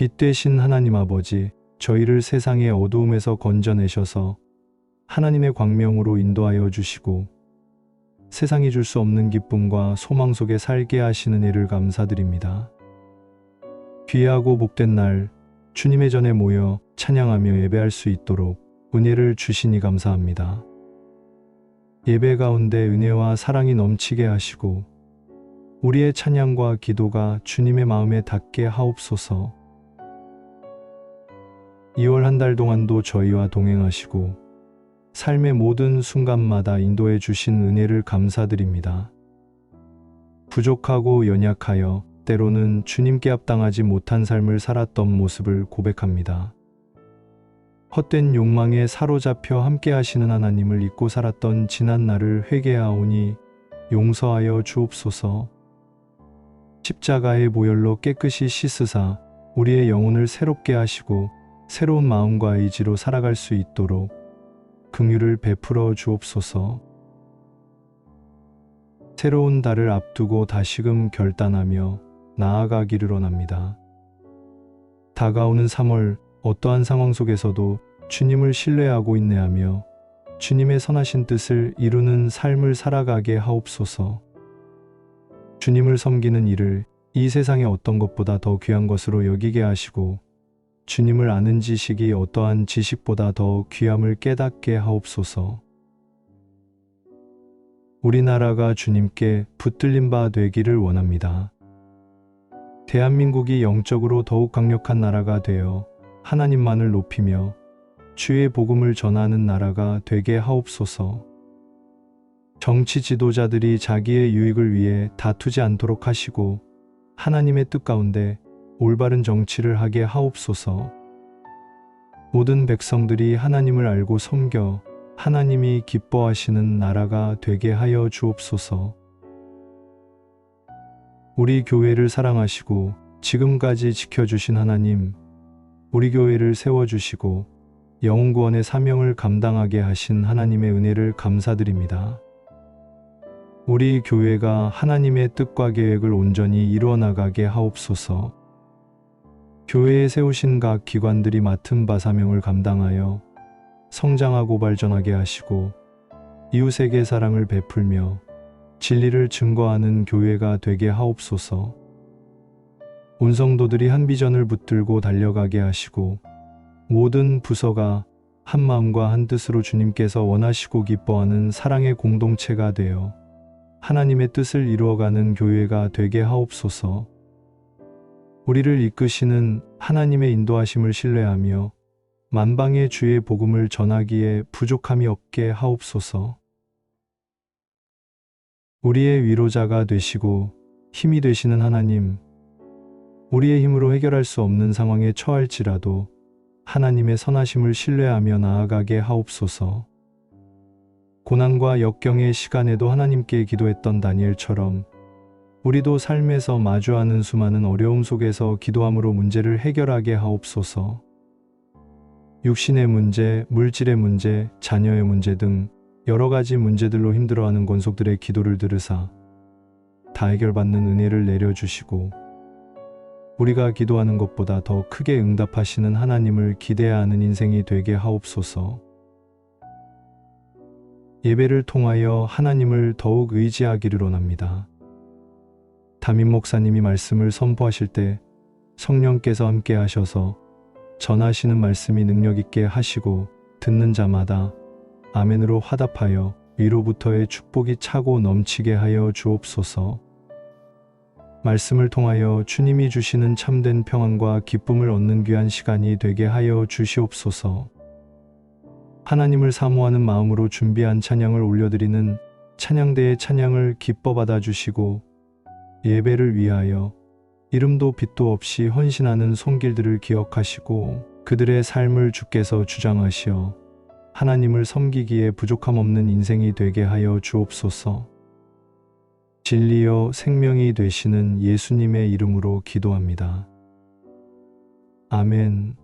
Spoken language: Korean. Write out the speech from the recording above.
빛 되신 하나님 아버지, 저희를 세상의 어두움에서 건져내셔서 하나님의 광명으로 인도하여 주시고 세상이 줄 수 없는 기쁨과 소망 속에 살게 하시는 일을 감사드립니다. 귀하고 복된 날 주님의 전에 모여 찬양하며 예배할 수 있도록 은혜를 주시니 감사합니다. 예배 가운데 은혜와 사랑이 넘치게 하시고 우리의 찬양과 기도가 주님의 마음에 닿게 하옵소서. 2월 한 달 동안도 저희와 동행하시고 삶의 모든 순간마다 인도해 주신 은혜를 감사드립니다. 부족하고 연약하여 때로는 주님께 합당하지 못한 삶을 살았던 모습을 고백합니다. 헛된 욕망에 사로잡혀 함께 하시는 하나님을 잊고 살았던 지난 날을 회개하오니 용서하여 주옵소서. 십자가의 보혈로 깨끗이 씻으사 우리의 영혼을 새롭게 하시고 새로운 마음과 의지로 살아갈 수 있도록 긍휼을 베풀어 주옵소서. 새로운 달을 앞두고 다시금 결단하며 나아가기를 원합니다. 다가오는 3월 어떠한 상황 속에서도 주님을 신뢰하고 인내하며 주님의 선하신 뜻을 이루는 삶을 살아가게 하옵소서. 주님을 섬기는 일을 이 세상의 어떤 것보다 더 귀한 것으로 여기게 하시고 주님을 아는 지식이 어떠한 지식보다 더 귀함을 깨닫게 하옵소서. 우리나라가 주님께 붙들린 바 되기를 원합니다. 대한민국이 영적으로 더욱 강력한 나라가 되어 하나님만을 높이며 주의 복음을 전하는 나라가 되게 하옵소서. 정치 지도자들이 자기의 유익을 위해 다투지 않도록 하시고 하나님의 뜻 가운데 올바른 정치를 하게 하옵소서. 모든 백성들이 하나님을 알고 섬겨 하나님이 기뻐하시는 나라가 되게 하여 주옵소서. 우리 교회를 사랑하시고 지금까지 지켜주신 하나님, 우리 교회를 세워주시고 영웅구원의 사명을 감당하게 하신 하나님의 은혜를 감사드립니다. 우리 교회가 하나님의 뜻과 계획을 온전히 이루어 나가게 하옵소서. 교회에 세우신 각 기관들이 맡은 바 사명을 감당하여 성장하고 발전하게 하시고 이웃에게 사랑을 베풀며 진리를 증거하는 교회가 되게 하옵소서. 온 성도들이 한 비전을 붙들고 달려가게 하시고 모든 부서가 한 마음과 한 뜻으로 주님께서 원하시고 기뻐하는 사랑의 공동체가 되어 하나님의 뜻을 이루어가는 교회가 되게 하옵소서. 우리를 이끄시는 하나님의 인도하심을 신뢰하며 만방의 주의 복음을 전하기에 부족함이 없게 하옵소서. 우리의 위로자가 되시고 힘이 되시는 하나님, 우리의 힘으로 해결할 수 없는 상황에 처할지라도 하나님의 선하심을 신뢰하며 나아가게 하옵소서. 고난과 역경의 시간에도 하나님께 기도했던 다니엘처럼 우리도 삶에서 마주하는 수많은 어려움 속에서 기도함으로 문제를 해결하게 하옵소서. 육신의 문제, 물질의 문제, 자녀의 문제 등 여러 가지 문제들로 힘들어하는 권속들의 기도를 들으사 다 해결받는 은혜를 내려주시고 우리가 기도하는 것보다 더 크게 응답하시는 하나님을 기대하는 인생이 되게 하옵소서. 예배를 통하여 하나님을 더욱 의지하기를 원합니다. 담임 목사님이 말씀을 선포하실 때 성령께서 함께 하셔서 전하시는 말씀이 능력 있게 하시고 듣는 자마다 아멘으로 화답하여 위로부터의 축복이 차고 넘치게 하여 주옵소서. 말씀을 통하여 주님이 주시는 참된 평안과 기쁨을 얻는 귀한 시간이 되게 하여 주시옵소서. 하나님을 사모하는 마음으로 준비한 찬양을 올려드리는 찬양대의 찬양을 기뻐 받아주시고 예배를 위하여 이름도 빛도 없이 헌신하는 손길들을 기억하시고 그들의 삶을 주께서 주장하시어 하나님을 섬기기에 부족함 없는 인생이 되게 하여 주옵소서. 진리여 생명이 되시는 예수님의 이름으로 기도합니다. 아멘.